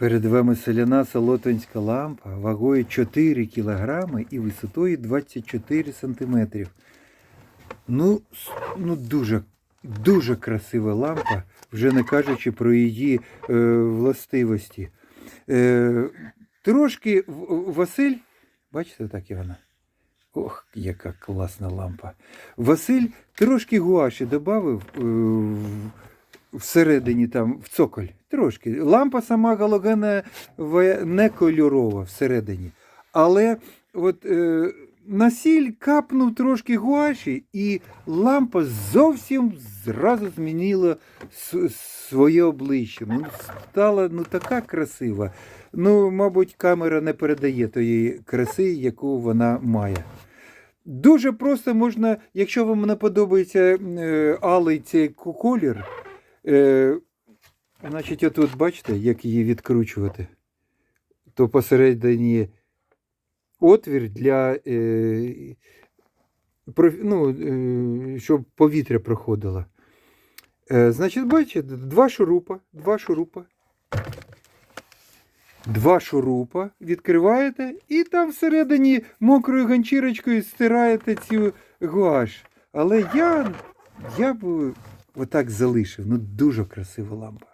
Перед вами соляна солотонська лампа вагою 4 кг і висотою 24 см. Ну, ну дуже, дуже красива лампа, вже не кажучи про її е, властивості. Е, трошки Василь, бачите, так і вона. Ох, яка класна лампа. Василь трошки гуаші додав е, всередині там, в цоколь. Трошки. Лампа сама галогенова не кольорова всередині. Але от е, на капнув трошки гуаші, і лампа зовсім зразу змінила своє обличчя. Ну, стала ну, така красива. Ну, мабуть, камера не передає тої краси, яку вона має. Дуже просто можна, якщо вам не подобається е, алий цей колір, е, значить, отут бачите, як її відкручувати, то посередині отвір для, е, ну, е, щоб повітря проходило. Е, значить, бачите, два шурупа, два шурупа. Два шурупа відкриваєте і там всередині мокрою ганчірочкою стираєте цю гуаш. Але я, я б отак залишив. Ну дуже красива лампа.